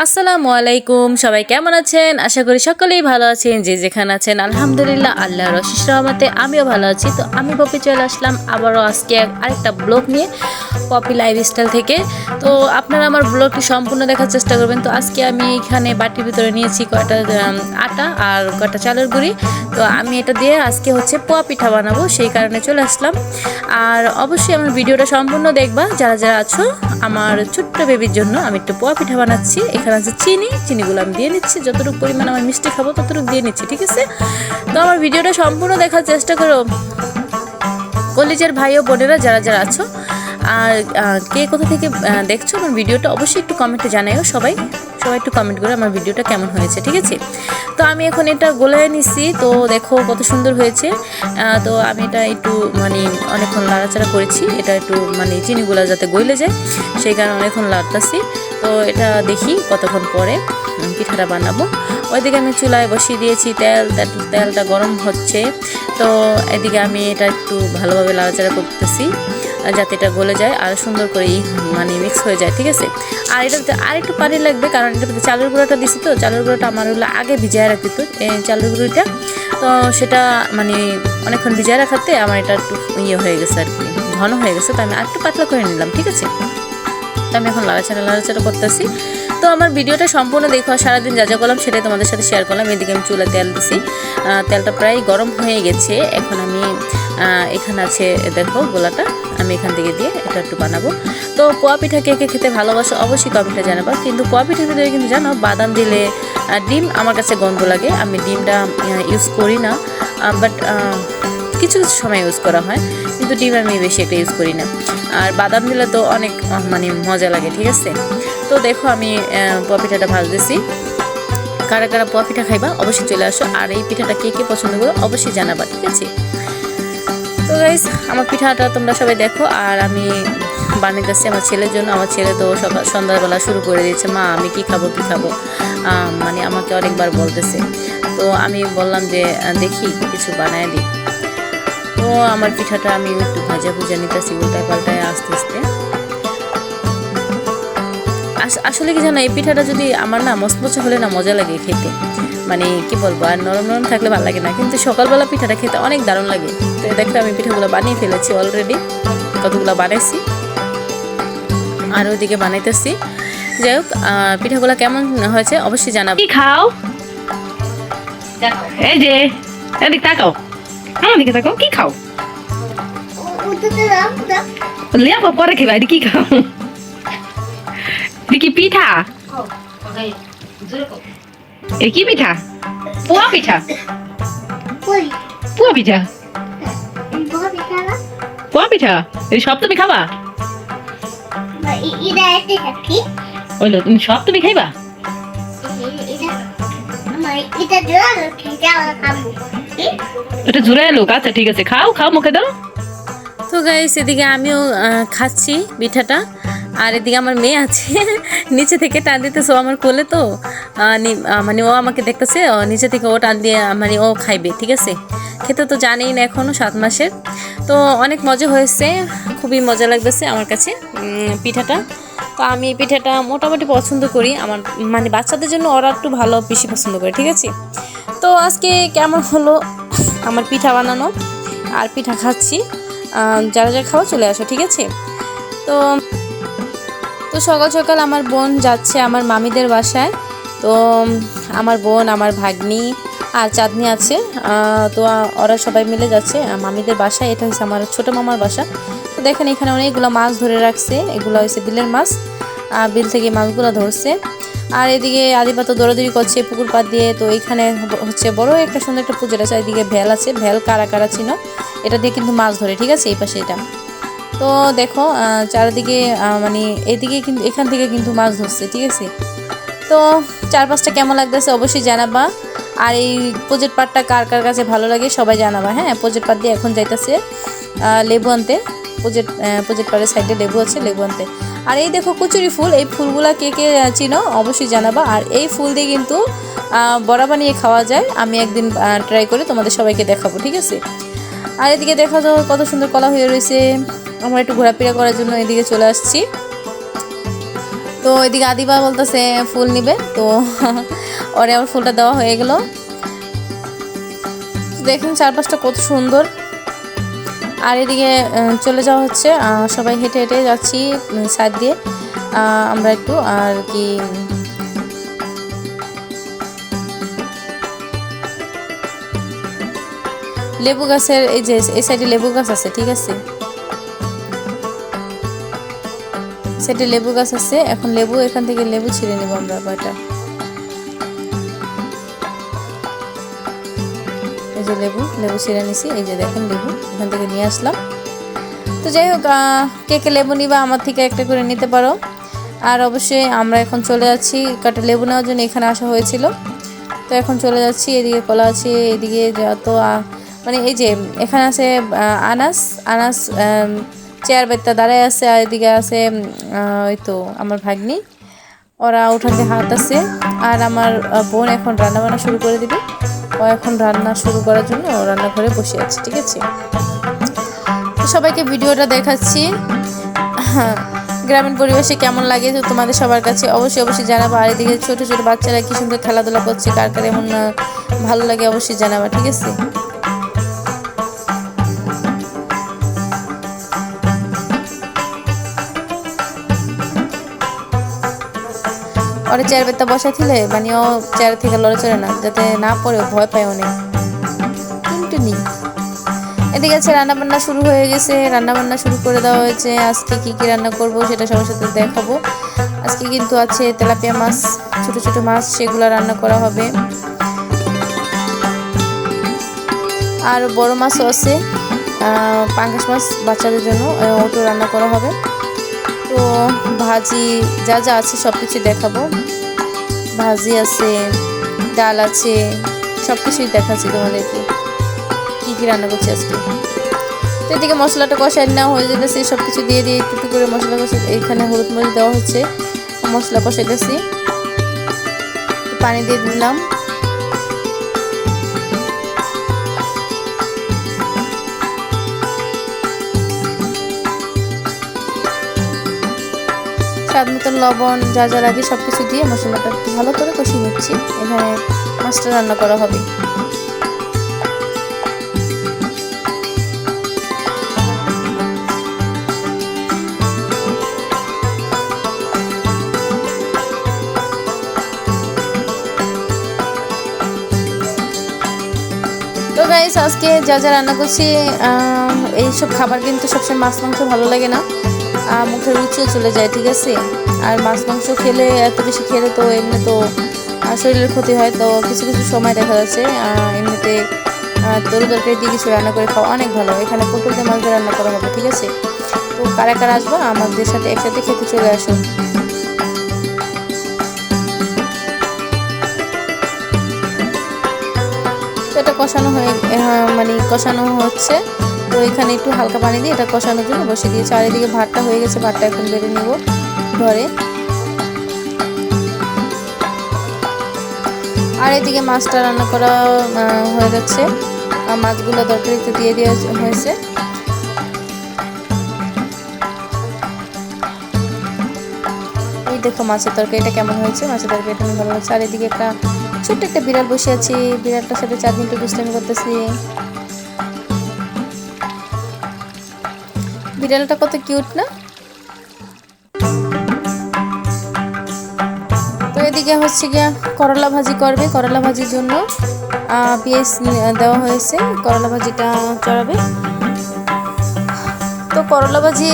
আসসালামু আলাইকুম, সবাই কেমন আছেন? আশা করি সকলেই ভালো আছেন, যে যেখানে আছেন। আলহামদুলিল্লাহ, আল্লাহ রশিস রহমতে আমিও ভালো আছি। তো আমি পপি চলে আসলাম আবারও আজকে আরেকটা ব্লগ নিয়ে। পপি লাইফস্টাইল থেকে। তো আপনারা আমার ব্লগটি সম্পূর্ণ দেখার চেষ্টা করবেন। তো আজকে আমি এখানে বাটির ভিতরে নিয়েছি কয়টা আটা আর কয়টা চালের গুঁড়ি। তো আমি এটা দিয়ে আজকে হচ্ছে পোয়া পিঠা বানাবো, সেই কারণে চলে আসলাম। আর অবশ্যই আমার ভিডিওটা সম্পূর্ণ দেখবা। যারা যারা আছো আমার ছোট্ট বেবির জন্য আমি একটু পোয়া পিঠা বানাচ্ছি। এখানে আছে চিনি, চিনিগুলো আমি দিয়ে নিচ্ছি। যতটুকু পরিমাণ আমার মিষ্টি খাব ততটুকু দিয়ে নিচ্ছি, ঠিক আছে? তো আমার ভিডিওটা সম্পূর্ণ দেখার চেষ্টা করো। কলেজের ভাই ও বোনেরা, যারা যারা আছো আর কে কোথা থেকে দেখছ আমার ভিডিওটা, অবশ্যই একটু কমেন্টে জানাইও সবাই। সবাই একটু কমেন্ট করে আমার ভিডিওটা কেমন হয়েছে, ঠিক আছে? তো আমি এখন এটা গোলায় নিছি। তো দেখো কত সুন্দর হয়েছে। তো আমি এটা একটু মানে অনেকক্ষণ লাড়াচাড়া করেছি। এটা একটু মানে চিনিগুলো যাতে গইলে যায়, সেই কারণে অনেকক্ষণ লাড়তাছি তো এটা দেখি কতক্ষণ পরে পিঠাটা বানাবো। ওইদিকে আমি চুলায় বসিয়ে দিয়েছি তেল। তেল- তেলটা গরম হচ্ছে। তো এদিকে আমি এটা একটু ভালোভাবে লাড়াচাড়া করতেছি। যাতে এটা গলে যায় আর সুন্দর করে মানে মিক্স হয়ে যায়, ঠিক আছে? আর এটাতে আর একটু পানি লাগবে, কারণ এটা চালের গুঁড়োটা দিছি তো, চালের গুঁড়োটা আমার হলো আগে ভিজায় রাখতে তো চালের গুঁড়োটা। তো সেটা মানে অনেকক্ষণ ভিজায় রাখাতে আমার এটা একটু ইয়ে হয়ে গেছে আর কি, ঘন হয়ে গেছে, তো আমি আর একটু পাতলা করে নিলাম, ঠিক আছে? তো আমি এখন লাড়াচাড়া লাড়াচাড়া করতেছি। তো আমার ভিডিওটা সম্পূর্ণ দেখো সারাদিন যা যা করলাম সেটাই তোমাদের সাথে শেয়ার করলাম। এদিকে আমি চুলে তেল দিছি। তেলটা প্রায় গরম হয়ে গেছে। এখন আমি এখানে আছে, দেখো গোলাটা। আমি এখান থেকে দিয়ে এটা একটু বানাবো। তো পোয়া পিঠা কে কে খেতে ভালোবাসো অবশ্যই কমেন্টে জানাবা। কিন্তু পোয়া পিঠার ভিতরে কিন্তু জানো, বাদাম দিলে ডিম আমার কাছে গন্ধ লাগে। আমি ডিমটা ইউজ করি না। বাট কিছু কিছু সময় ইউজ করা হয়। কিন্তু ডিম আমি বেশি একটা ইউজ করি না। আর বাদাম দিলে তো অনেক মানে মজা লাগে, ঠিক আছে? তো দেখো আমি পোয়া পিঠাটা ভাজতেছি। কারা কারা পিঠা খাইবা অবশ্যই চলে আসো। আর এই পিঠাটা কে কে পছন্দ করো অবশ্যই জানাবা, ঠিক আছে? তো গাইস আমার পিঠাটা তোমরা সবাই দেখো। আর আমি বানাইতেছি আমার ছেলের জন্য। আমার ছেলে তো সকাল সন্ধ্যাবেলা শুরু করে দিয়েছে, মা, আমি কি খাব কি খাব? মানে আমাকে অনেকবার বলতেছে। তো আমি বললাম যে দেখি, কিছু বানায় দিই। তো আমার পিঠাটা আমি একটু ভাজা ভুজা নিতেছি উল্টায় পাল্টায় আস্তে আস্তে। আস- আসলে কি জানো এই পিঠাটা যদি আমার না মচমচে হলে না মজা লাগে খেতে। মানে কি বলব আর নরম নরম থাকলে ভালো লাগে না। কিন্তু সকালবেলা পিঠাটা খেতে অনেক দারুণ লাগে। তো দেখো আমি পিঠাগুলো বানিয়ে ফেলেছি অলরেডি কতগুলো বানাইছি। আর ওইদিকে বানাইতেছি। যাই হোক আহ, পিঠাগুলো কেমন হয়েছে অবশ্যই জানাব। কি খাও? এই যে এদিক তাকাও। আমার দিকে তাকাও কি খাও? লিয়া পরে খেবা এদিকে কি খাও? কি পিঠা এ কি পিঠা পোয়া পিঠা পোয়া পিঠা পোয়া পিঠা এই সব তুমি খাবা? ওইলো তুমি সব তুমি খাইবা? এটা জুড়ে এলো আচ্ছা ঠিক আছে খাও খাও মুখে দাও। তো গাইস এদিকে আমিও খাচ্ছি পিঠাটা। আর এদিকে আমার মেয়ে আছে, নিচে থেকে টান দিতেছে ও আমার কোলে তো। মানে ও আমাকে দেখতেছে নিচে থেকে ও টান দিয়ে মানে ও খাইবে, ঠিক আছে? খেতে তো জানেই না এখনও সাত মাসের। তো অনেক মজা হয়েছে, খুবই মজা লাগতেছে আমার কাছে পিঠাটা। তো আমি এই পিঠাটা মোটামুটি পছন্দ করি, আমার মানে বাচ্চাদের জন্য ওরা একটু ভালো, বেশি পছন্দ করে, ঠিক আছে? তো আজকে কেমন হলো আমার পিঠা বানানো? আর পিঠা খাচ্ছি যারা যারা খাওয়া চলে আসো, ঠিক আছে? তো তো সকাল সকাল আমার বোন যাচ্ছে আমার মামিদের বাসায়। তো আমার বোন, আমার ভাগ্নি আর চাঁদনি আছে। তো ওরা সবাই মিলে যাচ্ছে। মামিদের বাসায়, এটা হচ্ছে আমার ছোটো মামার বাসা। তো দেখেন, এখানে অনেকগুলো মাছ ধরে রাখছে। এগুলো হচ্ছে বিলের মাছ। বিল থেকে মাছগুলো ধরছে। আর এদিকে আদিবা তো দৌড়াদৌড়ি করছে পুকুর পাড় দিয়ে। তো এখানে হচ্ছে বড় একটা সুন্দর একটা পুজোর আছে। এদিকে ভ্যাল আছে। ভ্যাল কারা কারা ছিল, এটা দিয়ে কিন্তু মাছ ধরে। ঠিক আছে, এই পাশে এটা। তো দেখো চারিদিকে মানে এদিকে কিন্তু এখান থেকে কিন্তু মাছ ধরছে, ঠিক আছে? তো চারপাশটা কেমন লাগতেছে অবশ্যই জানাবা। আর এই প্রজেক্ট পাটটা কার কার কাছে ভালো লাগে সবাই জানাবা হ্যাঁ? প্রজেক্ট পাট দিয়ে এখন যাইতেছে লেবু আনতে। প্রজেক্ট প্রজেক্ট পাটের সাইডে লেবু আছে, লেবু আনতে। আর এই দেখো কচুরি ফুল, এই ফুলগুলা কে কে চিনো অবশ্যই জানাবা। আর এই ফুল দিয়ে কিন্তু বড়া বানিয়ে খাওয়া যায়। আমি একদিন ট্রাই করে তোমাদের সবাইকে দেখাবো, ঠিক আছে? আর এদিকে দেখা যাও কত সুন্দর কলা হয়ে রয়েছে। আমরা একটু ঘোরাফেরা করার জন্য এদিকে চলে আসছি। তো এদিকে আদিবা বলতেছে ফুল নিবে, তো ওরে আবার ফুলটা দেওয়া হয়ে গেল। দেখুন চারপাশটা কত সুন্দর। আর এদিকে চলে যাওয়া হচ্ছে সবাই হেঁটে হেঁটে যাচ্ছি সাইড দিয়ে। আমরা একটু আর কি লেবু গাছের এই যে, এই সাইডে লেবু গাছ আছে, ঠিক আছে? সাইডে লেবু গাছ আছে, এখন লেবু, এখান থেকে লেবু ছিঁড়ে নেব আমরা কয়টা। এই যে লেবু লেবু ছিঁড়ে নিছি, এই যে দেখেন লেবু, এখান থেকে নিয়ে আসলাম। তো যাই হোক কে কে লেবু নিবা আমার থেকে একটা করে নিতে পারো। আর অবশ্যই আমরা এখন চলে যাচ্ছি কাটা লেবু নেওয়ার জন্য এখানে আসা হয়েছিল। তো এখন চলে যাচ্ছি, এদিকে কলা আছে, এদিকে যত মানে এই যে, এখানে আছে আনাস আনাস চেয়ার বেত্তা দাঁড়ায় আছে আর এদিকে আছে ওই তো আমার ভাগ্নি। ওরা উঠাতে হাত আছে আর আমার বোন এখন রান্না বান্না শুরু করে দিবে। ও এখন রান্না শুরু করার জন্য ও রান্নাঘরে বসে আছে, ঠিক আছে? সবাইকে ভিডিওটা দেখাচ্ছি। গ্রামীণ পরিবেশে কেমন লাগে তো তোমাদের সবার কাছে অবশ্যই অবশ্যই জানাব। আর এদিকে ছোট ছোট বাচ্চারা কি সুন্দর খেলাধুলা করছে, কার কার এমন ভালো লাগে অবশ্যই জানাবা, ঠিক আছে? ওরা চেয়ার বেতা বসা ছিলে মানে ও চেয়ার থেকে লড়ে চড়ে না, যাতে না পড়ে ভয় পায় অনেক। কিন্তু নি এদিকে আছে রান্না বান্না শুরু হয়ে গেছে রান্না বান্না শুরু করে দেওয়া হয়েছে। আজকে কি কি রান্না করব সেটা সবার সাথে দেখাবো। আজকে কিন্তু আছে তেলাপিয়া মাছ, ছোট ছোট মাছ, সেগুলো রান্না করা হবে। আর বড় মাছও আছে পাঙ্গাস মাছ বাচ্চাদের জন্য ওটাও রান্না করা হবে। তো ভাজি যা যা আছে সব কিছু দেখাবো। ভাজি আছে, ডাল আছে সব কিছুই দেখাচ্ছি তোমাদেরকে। কী কী রান্না করছি আজকে? তো এদিকে মশলাটা কষাই নেওয়া হয়ে যেতেছে সব কিছু দিয়ে দিয়ে একটু করে মশলা কষা, এইখানে হলুদ মরিচ দেওয়া হচ্ছে। মশলা কষাইতেছি। পানি দিয়ে দিলাম। স্বাদ মতন লবণ, যা যা লাগে সব কিছু দিয়ে মশলাটা একটু ভালো করে কষিয়ে নিচ্ছি। এখানে মাছটা রান্না করা হবে। আজকে যা যা রান্না করছি এইসব খাবার কিন্তু সবসময় মাছ, মাংস ভালো লাগে না। মুখের রুচিও চলে যায়, ঠিক আছে? আর মাছ, মাংস খেলে এত বেশি খেলে তো এমনি তো শরীরের ক্ষতি হয়, তো কিছু কিছু সময় দেখা যাচ্ছে এমনিতে তরি তরকারি দিয়ে কিছু রান্না করে খাওয়া অনেক ভালো। এখানে পটল দিয়ে মাছ রান্না করা হবে, ঠিক আছে? তো কারা কারা আসব? আমাদের সাথে একসাথে খেতে চলে আসুন। এটা কষানো হয়ে মানে কষানো হচ্ছে। তো এখানে একটু হালকা পানি দিয়ে এটা কষানোর জন্য বসিয়ে দিয়েছি। আর এদিকে ভাতটা হয়ে গেছে, ভাতটা এখন বেড়ে নেব ঘরে। আর এদিকে মাছটা রান্না করা হয়ে যাচ্ছে। আর মাছগুলো তরকারিতে দিয়ে দেওয়া হয়েছে। এই দেখো মাছের তরকারিটা কেমন হয়েছে? মাছের তরকারিটা আমার ভালো লাগছে আর এদিকে একটা ছোট্ট একটা বিড়াল বসে আছি। বিড়ালটার সাথে মিনিট দুষ্টামি করতেছি। বিড়ালটা কত কিউট না? তো এদিকে হচ্ছে গিয়া করলা ভাজি করবে। করলা ভাজির জন্য পেঁয়াজ দেওয়া হয়েছে। করলা ভাজিটা চড়াবে। তো করলা ভাজি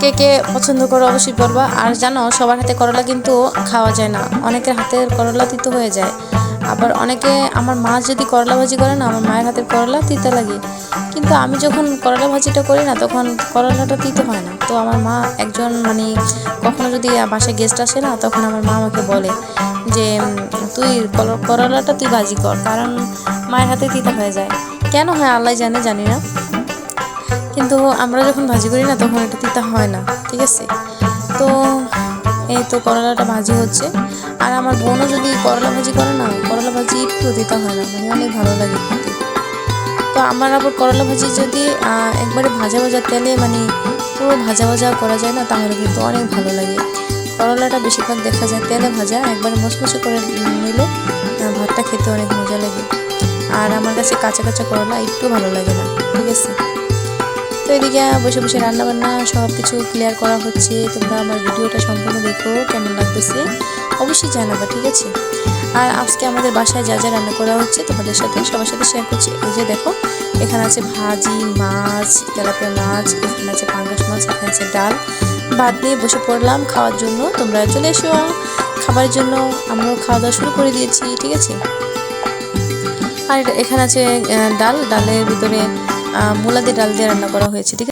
কে কে পছন্দ করো অবশ্যই বলবা। আর জানো, সবার হাতে করলা কিন্তু খাওয়া যায় না। অনেকের হাতের করলা তিতো হয়ে যায়। আবার অনেকে আমার মা যদি করলা ভাজি করে না, আমার মায়ের হাতের করলা তিতা লাগে। কিন্তু আমি যখন করলা ভাজিটা করি না, তখন করলাটা তিতো হয় না। তো আমার মা একজন মানে কখনো যদি বাসায় গেস্ট আসে না, তখন আমার মা আমাকে বলে যে, তুই করলাটা তুই ভাজি কর, কারণ মায়ের হাতে তিতা হয়ে যায়। কেন হয় আল্লাহ জানে, জানি না। কিন্তু আমরা যখন ভাজি করি না, তখন এটা তিতা হয় না, ঠিক আছে? তো এই তো করলাটা ভাজি হচ্ছে। আর আমার বোনও যদি করলা ভাজি করে না, করলা ভাজি একটু তিতা হয় না মানে অনেক ভালো লাগে তো আমার আবার করলা ভাজি যদি একবারে ভাজা ভাজা তেলে মানে পুরো ভাজা ভাজা করা যায় না, তাহলে কিন্তু অনেক ভালো লাগে। করলাটা বেশিরভাগ দেখা যায় তেলে ভাজা, একবার মচমচে করে নিলে ভাতটা খেতে অনেক মজা লাগে। আর আমার কাছে কাঁচা কাঁচা করলা একটু ভালো লাগে না, ঠিক আছে? তো এদিকে বসে বসে রান্নাবান্না সব কিছু ক্লিয়ার করা হচ্ছে। তোমরা আমার ভিডিওটা সম্পূর্ণ দেখো, কেমন লাগতেছে অবশ্যই জানাবা, ঠিক আছে? আর আজকে আমাদের বাসায় যা যা রান্না করা হচ্ছে তোমাদের সাথে, সবার সাথে শেয়ার করছি। এই যে দেখো, এখানে আছে ভাজি, মাছ, তেলাপিয়া মাছ, এখানে আছে পাঙ্গাস মাছ, এখানে আছে ডাল। ভাত নিয়ে বসে পড়লাম খাওয়ার জন্য। তোমরা চলে এসো খাবারের জন্য। আমরাও খাওয়া দাওয়া শুরু করে দিয়েছি, ঠিক আছে? আর এখানে আছে ডাল। ডালের ভিতরে মূলা ডাল দিয়ে রান্না করা হয়েছে ঠিক